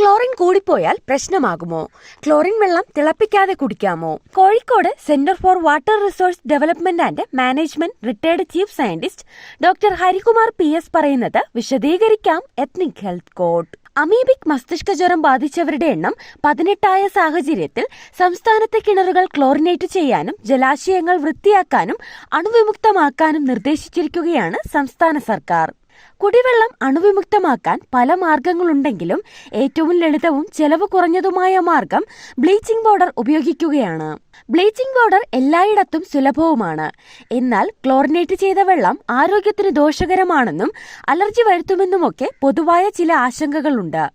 Chlorine കൂടിപ്പോയാൽ പ്രശ്നമാകുമോ? Chlorine വെള്ളം തിളപ്പിക്കാതെ കുടിക്കാമോ? Kozhikode centre for water resource development and management retired chief scientist doctor Harikumar P S പറയുന്നത് വിശദീകരിക്കാം എത്നിക് ഹെൽത്ത് കോഡ്. അമീബിക് മസ്തിഷ്ക ജ്വരം ബാധിച്ചവരുടെ എണ്ണം പതിനെട്ടായ സാഹചര്യത്തിൽ സംസ്ഥാനത്തെ കിണറുകൾ ക്ലോറിനേറ്റ് ചെയ്യാനും ജലാശയങ്ങൾ വൃത്തിയാക്കാനും അണുവിമുക്തമാക്കാനും നിർദ്ദേശിച്ചിരിക്കുകയാണ് സംസ്ഥാന സർക്കാർ. കുടിവെള്ളം അണുവിമുക്തമാക്കാൻ പല മാർഗങ്ങളുണ്ടെങ്കിലും ഏറ്റവും ലളിതവും ചെലവ് കുറഞ്ഞതുമായ മാർഗം ബ്ലീച്ചിംഗ് പൗഡർ ഉപയോഗിക്കുകയാണ്. ബ്ലീച്ചിംഗ് പൗഡർ എല്ലായിടത്തും സുലഭവുമാണ്. എന്നാൽ ക്ലോറിനേറ്റ് ചെയ്ത വെള്ളം ആരോഗ്യത്തിന് ദോഷകരമാണെന്നും അലർജി വരുത്തുമെന്നുമൊക്കെ പൊതുവായ ചില ആശങ്കകളുണ്ട്.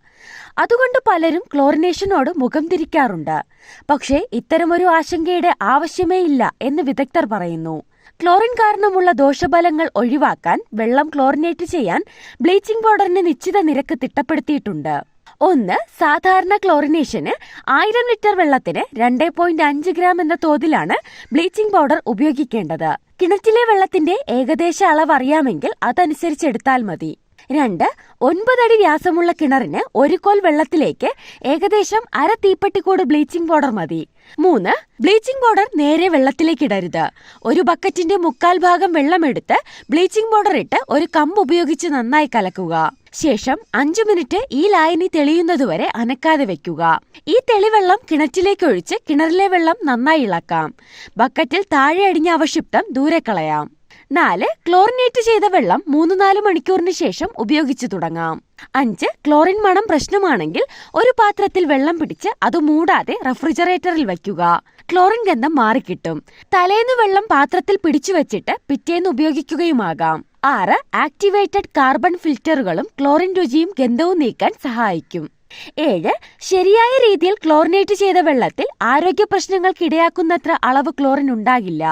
അതുകൊണ്ട് പലരും ക്ലോറിനേഷനോട് മുഖം തിരിക്കാറുണ്ട്. പക്ഷേ ഇത്തരമൊരു ആശങ്കയുടെ ആവശ്യമേ ഇല്ല എന്ന് വിദഗ്ധർ പറയുന്നു. ക്ലോറിൻ കാരണമുള്ള ദോഷഫലങ്ങൾ ഒഴിവാക്കാൻ വെള്ളം ക്ലോറിനേറ്റ് ചെയ്യാൻ ബ്ലീച്ചിംഗ് പൗഡറിന് നിശ്ചിത നിരക്ക് തിട്ടപ്പെടുത്തിയിട്ടുണ്ട്. ഒന്ന് സാധാരണ ക്ലോറിനേഷന് ആയിരം ലിറ്റർ വെള്ളത്തിന് രണ്ട് പോയിന്റ് അഞ്ച് ഗ്രാം എന്ന തോതിലാണ് ബ്ലീച്ചിംഗ് പൗഡർ ഉപയോഗിക്കേണ്ടത്. കിണറ്റിലെ വെള്ളത്തിന്റെ ഏകദേശ അളവ് അറിയാമെങ്കിൽ അതനുസരിച്ച് എടുത്താൽ മതി. രണ്ട് ഒൻപതടി വ്യാസമുള്ള കിണറിന് ഒരു കോൽ വെള്ളത്തിലേക്ക് ഏകദേശം അര തീപ്പെട്ടിക്കൂട് ബ്ലീച്ചിംഗ് പൗഡർ മതി. മൂന്ന് ബ്ലീച്ചിംഗ് പൗഡർ നേരെ വെള്ളത്തിലേക്ക് ഇടരുത്. ഒരു ബക്കറ്റിന്റെ മുക്കാൽ ഭാഗം വെള്ളമെടുത്ത് ബ്ലീച്ചിംഗ് പൗഡർ ഇട്ട് ഒരു കമ്പ് ഉപയോഗിച്ച് നന്നായി കലക്കുക. ശേഷം അഞ്ചു മിനിറ്റ് ഈ ലായനി തെളിയുന്നതുവരെ അനക്കാതെ വെക്കുക. ഈ തെളിവെള്ളം കിണറ്റിലേക്ക് ഒഴിച്ച് കിണറിലെ വെള്ളം നന്നായി ഇളക്കാം. ബക്കറ്റിൽ താഴെ അടിഞ്ഞ അവശിപ്തം ദൂരെ കളയാം. നാല് ക്ലോറിനേറ്റ് ചെയ്ത വെള്ളം മൂന്ന് നാല് മണിക്കൂറിന് ശേഷം ഉപയോഗിച്ചു തുടങ്ങാം. അഞ്ച് ക്ലോറിൻ മണം പ്രശ്നമാണെങ്കിൽ ഒരു പാത്രത്തിൽ വെള്ളം പിടിച്ച് അത് മൂടാതെ റെഫ്രിജറേറ്ററിൽ വയ്ക്കുക. ക്ലോറിൻ ഗന്ധം മാറിക്കിട്ടും. തലേന്ന് വെള്ളം പാത്രത്തിൽ പിടിച്ചു വെച്ചിട്ട് പിറ്റേന്ന് ഉപയോഗിക്കുകയുമാകാം. ആറ് ആക്ടിവേറ്റഡ് കാർബൺ ഫിൽറ്ററുകളും ക്ലോറിൻ രുചിയും ഗന്ധവും നീക്കാൻ സഹായിക്കും. ഏഴ് ശരിയായ രീതിയിൽ ക്ലോറിനേറ്റ് ചെയ്ത വെള്ളത്തിൽ ആരോഗ്യ പ്രശ്നങ്ങൾക്ക് ഇടയാക്കുന്നത്ര അളവ് ക്ലോറിൻ ഉണ്ടാകില്ല.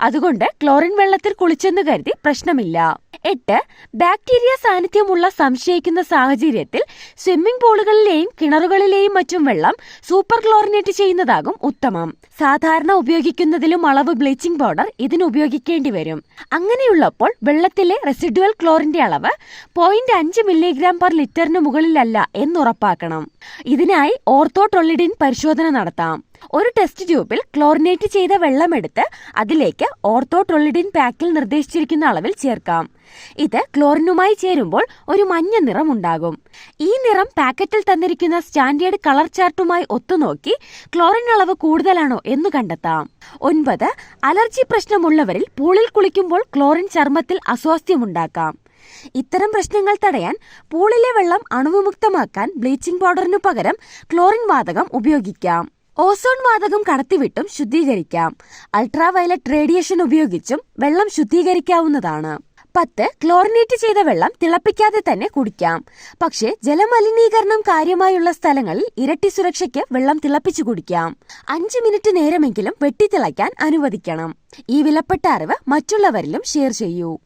അതുകൊണ്ട് ക്ലോറിൻ വെള്ളത്തിൽ കുളിച്ചെന്ന് കരുതി പ്രശ്നമില്ല. എട്ട് ബാക്ടീരിയ സാന്നിധ്യമുള്ള സംശയിക്കുന്ന സാഹചര്യത്തിൽ സ്വിമ്മിംഗ് പൂളുകളിലെയും കിണറുകളിലെയും മറ്റും വെള്ളം സൂപ്പർ ക്ലോറിനേറ്റ് ചെയ്യുന്നതാകും ഉത്തമം. സാധാരണ ഉപയോഗിക്കുന്നതിലും അളവ് ബ്ലീച്ചിംഗ് പൗഡർ ഇതിന് ഉപയോഗിക്കേണ്ടി വരും. അങ്ങനെയുള്ളപ്പോൾ വെള്ളത്തിലെ റെസിഡുവൽ ക്ലോറിന്റെ അളവ് പോയിന്റ് അഞ്ച് മില്ലിഗ്രാം പെർ ലിറ്ററിന് മുകളിലല്ല എന്നുറപ്പാക്കണം ഇതിനായി ഓർത്തോട്രോളിഡിൻ പരിശോധന നടത്താം. ഒരു ടെസ്റ്റ് ട്യൂബിൽ ക്ലോറിനേറ്റ് ചെയ്ത വെള്ളമെടുത്ത് അതിലേക്ക് ഓർത്തോട്രോളിഡിൻ പാക്കിൽ നിർദ്ദേശിച്ചിരിക്കുന്ന അളവിൽ ചേർക്കാം. ഇത് ക്ലോറിനുമായി ചേരുമ്പോൾ ഒരു മഞ്ഞ നിറം ഉണ്ടാകും. ഈ നിറം പാക്കറ്റിൽ തന്നിരിക്കുന്ന സ്റ്റാൻഡേർഡ് കളർ ചാർട്ടുമായി ഒത്തുനോക്കി ക്ലോറിൻ അളവ് കൂടുതലാണോ എന്ന് കണ്ടെത്താം. ഒൻപത് അലർജി പ്രശ്നമുള്ളവരിൽ പൂളിൽ കുളിക്കുമ്പോൾ ക്ലോറിൻ ചർമ്മത്തിൽ അസ്വാസ്ഥ്യമുണ്ടാക്കാം. ഇത്തരം പ്രശ്നങ്ങൾ തടയാൻ പൂളിലെ വെള്ളം അണുവിമുക്തമാക്കാൻ ബ്ലീച്ചിംഗ് പൗഡറിനു പകരം ക്ലോറിൻ വാതകം ഉപയോഗിക്കാം. ഓസോൺ വാതകം കടത്തിവിട്ടും ശുദ്ധീകരിക്കാം. അൾട്രാവയലറ്റ് റേഡിയേഷൻ ഉപയോഗിച്ചും വെള്ളം ശുദ്ധീകരിക്കാവുന്നതാണ്. പത്ത് ക്ലോറിനേറ്റ് ചെയ്ത വെള്ളം തിളപ്പിക്കാതെ തന്നെ കുടിക്കാം. പക്ഷേ ജലമലിനീകരണം കാര്യമായുള്ള സ്ഥലങ്ങളിൽ ഇരട്ടി സുരക്ഷയ്ക്ക് വെള്ളം തിളപ്പിച്ചു കുടിക്കാം. അഞ്ച് മിനിറ്റ് നേരമെങ്കിലും വെട്ടിത്തിളയ്ക്കാൻ അനുവദിക്കണം. ഈ വിലപ്പെട്ട അറിവ് മറ്റുള്ളവരിലും ഷെയർ ചെയ്യൂ.